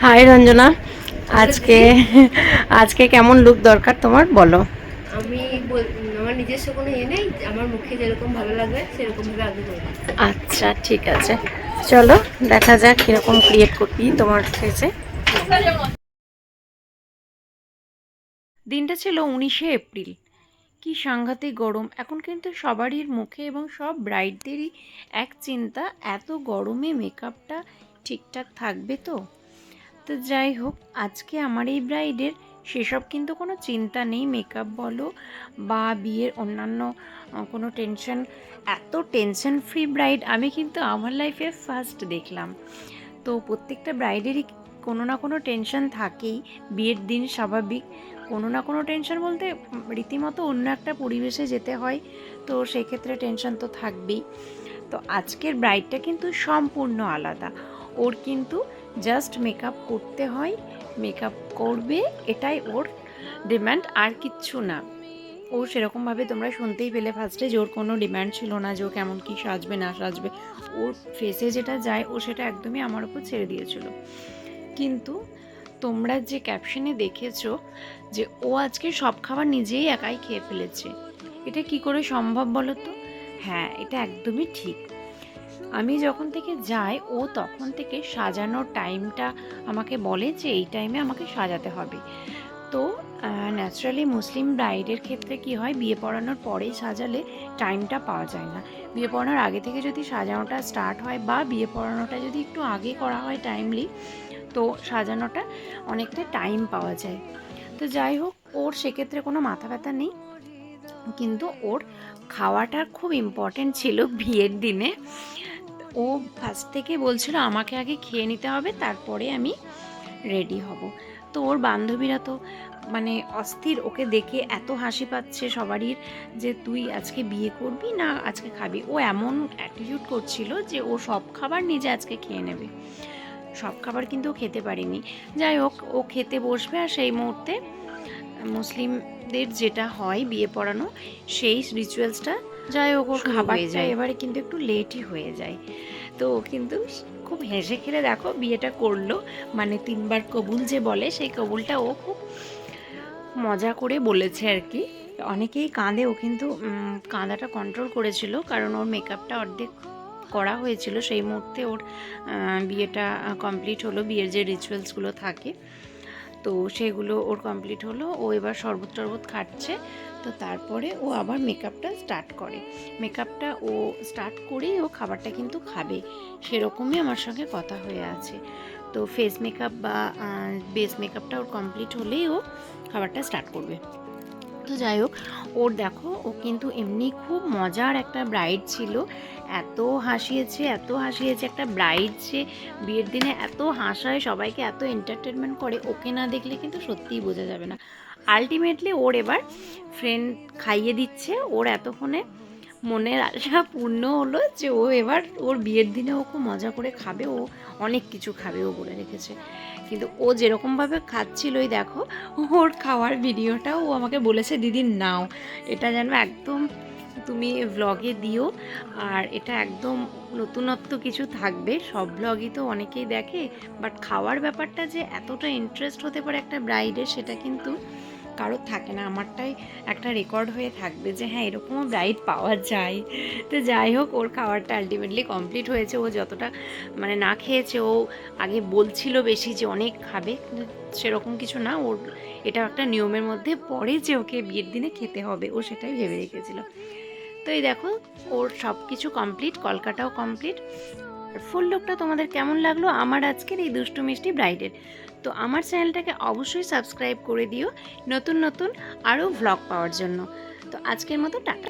High Ranjana. আজকে আজকে কেমন লুক দরকার তোমার? বলো। আমি বল- আমার নিজস্ব কোনো ইয়ে নেই আমার মুখে যেরকম ভালো লাগবে সেরকম ভাবে আগে করব আচ্ছা ঠিক আছে। চলো দেখা যাক কীরকম ক্রিয়েট করবি তোমার ফেসে দিনটা ছিল উনিশে এপ্রিল। কি সাংঘাতিক গরম। এখন কিন্তু সবারই মুখে এবং সব ব্রাইডদেরই এক চিন্তা এত গরমে মেকআপটা ঠিকঠাক থাকবে তো? তো যাই হোক, আজকে আমার এই ব্রাইডের সেসব কিন্তু কোনো চিন্তা নেই। মেকআপ বলো বা বিয়ের অন্যান্য কোনো টেনশন, এত টেনশন ফ্রি ব্রাইড আমি কিন্তু আমার লাইফে ফার্স্ট দেখলাম। তো প্রত্যেকটা ব্রাইডেরই কোনো না কোনো টেনশন থাকেই, বিয়ের দিন স্বাভাবিক। কোনো না কোনো টেনশন বলতে রীতিমতো অন্য একটা পরিবেশে যেতে হয়, তো সেক্ষেত্রে টেনশন তো থাকবেই। তো আজকের ব্রাইডটা কিন্তু সম্পূর্ণ আলাদা। ওর কিন্তু জাস্ট মেকআপ করতে হয় মেকআপ করবে, এটাই ওর ডিম্যান্ড আর কিচ্ছু না। ও সেরকমভাবে তোমরা শুনতেই পেলে ফার্স্টে যে ওর কোনো ডিম্যান্ড ছিল না যে ও কেমন কী সাজবে, না সাজবে। ওর ফেসে যেটা যায়, ও সেটা একদমই আমার উপর ছেড়ে দিয়েছিল। কিন্তু তোমরা যে ক্যাপশনে দেখেছ যে ও আজকে সব খাবার নিজেই একাই খেয়ে ফেলেছে, এটা কি করে সম্ভব বলো তো? হ্যাঁ এটা একদমই ঠিক। আমি যখন থেকে যাই, ও তখন থেকে সাজানোর টাইমটা আমাকে বলে যে, এই টাইমে আমাকে সাজাতে হবে। তো ন্যাচারালি মুসলিম ব্রাইডের ক্ষেত্রে কি হয়, বিয়ে পড়ানোর পরেই সাজালে টাইমটা পাওয়া যায় না। বিয়ে পড়ানোর আগে থেকে যদি সাজানোটা স্টার্ট হয় বা বিয়ে পড়ানোটা যদি একটু আগে করা হয় টাইমলি তো সাজানোটা অনেকটা টাইম পাওয়া যায়। তো যাই হোক, ওর সেক্ষেত্রে কোনো মাথা ব্যথা নেই। কিন্তু ওর খাওয়াটা খুব ইম্পর্টেন্ট ছিল বিয়ের দিনে। ও ফার্স্ট থেকে বলছিল আমাকে আগে খেয়ে নিতে হবে, তারপরে আমি রেডি হব। তো ওর বান্ধবীরা তো মানে অস্থির, ওকে দেখে এত হাসি পাচ্ছে সবারই যে তুই আজকে বিয়ে করবি না আজকে খাবি। ও এমন অ্যাটিটিউড করছিল যে ও সব খাবার নিজে আজকে খেয়ে নেবে। সব খাবার কিন্তু ও খেতে পারেনি। যাই হোক, ও খেতে বসবে আর সেই মুহূর্তে মুসলিমদের যেটা হয় বিয়ে পড়ানো, সেই রিচুয়ালসটা যাই হোক ওর খাবারটা যায়। এবারে কিন্তু একটু লেটই হয়ে যায়। তো ও কিন্তু খুব হেসে খেলে দেখো বিয়েটা করল। মানে তিনবার কবুল যে বলে সেই কবুলটা ও খুব মজা করে বলেছে আর কি। অনেকেই কাঁদে ও কিন্তু কাঁদাটা কন্ট্রোল করেছিল। কারণ ওর মেকআপটা অর্ধেক করা হয়েছিল। সেই মুহূর্তে ওর বিয়েটা কমপ্লিট হলো। বিয়ের যে রিচুয়ালসগুলো থাকে। তো সেগুলো ওর কমপ্লিট হলো। ও এবার শরবত টরবত খাচ্ছে। তো তারপরে ও আবার মেকআপটা স্টার্ট করে। মেকআপটা ও স্টার্ট করেই ও খাবারটা কিন্তু খাবে। সেরকমই আমার সঙ্গে কথা হয়ে আছে। তো ফেস মেকআপ বা বেস মেকআপটা ওর কমপ্লিট হলেই ও খাবারটা স্টার্ট করবে। তো যাই হোক, ওর দেখো, ও কিন্তু এমনি খুব মজার একটা ব্রাইড ছিল। এত হাসিয়েছে এত হাসিয়েছে, একটা ব্রাইড যে বিয়ের দিনে এত হাসায়, সবাইকে এত এন্টারটেনমেন্ট করে, ওকে না দেখলে কিন্তু সত্যিই বোঝা যাবে না। আলটিমেটলি ওর এবার ফ্রেন্ড খাইয়ে দিচ্ছে, ওর এতক্ষণে মনের আশা পূর্ণ হলো যে ও এবার ওর বিয়ের দিনে ও খুব মজা করে খাবে, ও অনেক কিছু খাবে ও বলে রেখেছে। কিন্তু ও যেরকমভাবে খাচ্ছিলই দেখো, ওর খাওয়ার ভিডিওটাও ও আমাকে বলেছে, দিদি, নাও। এটা যেন একদম তুমি ব্লগে দিও, আর এটা একদম নতুনত্ব কিছু থাকবে। সব ব্লগই তো অনেকেই দেখে বাট খাওয়ার ব্যাপারটা যে এতটা ইন্টারেস্ট হতে পারে একটা ব্রাইডের সেটা কিন্তু কারোর থাকে না, আমারটাই একটা রেকর্ড হয়ে থাকবে যে হ্যাঁ এরকমও ব্রাইড পাওয়া যায়। তো যাই হোক, ওর খাবারটা আলটিমেটলি কমপ্লিট হয়েছে। ও যতটা মানে না খেয়েছে, ও আগে বলছিল বেশি যে অনেক খাবে, কিন্তু সেরকম কিছু না। ওর এটা একটা নিয়মের মধ্যে পড়ে যে ওকে বিয়ের দিনে খেতে হবে, ও সেটাই ভেবে রেখেছিল। তো এই দেখো, ওর সব কিছু কমপ্লিট কলকাতাও কমপ্লিট ফুল লুকটা তোমাদের কেমন লাগল? আমার আজকের এই দুষ্টু মিষ্টি ব্রাইডের। তো আমার চ্যানেলটাকে অবশ্যই সাবস্ক্রাইব করে দিও নতুন নতুন আরও ভ্লগ পাওয়ার জন্য। তো আজকের মতো টাটা।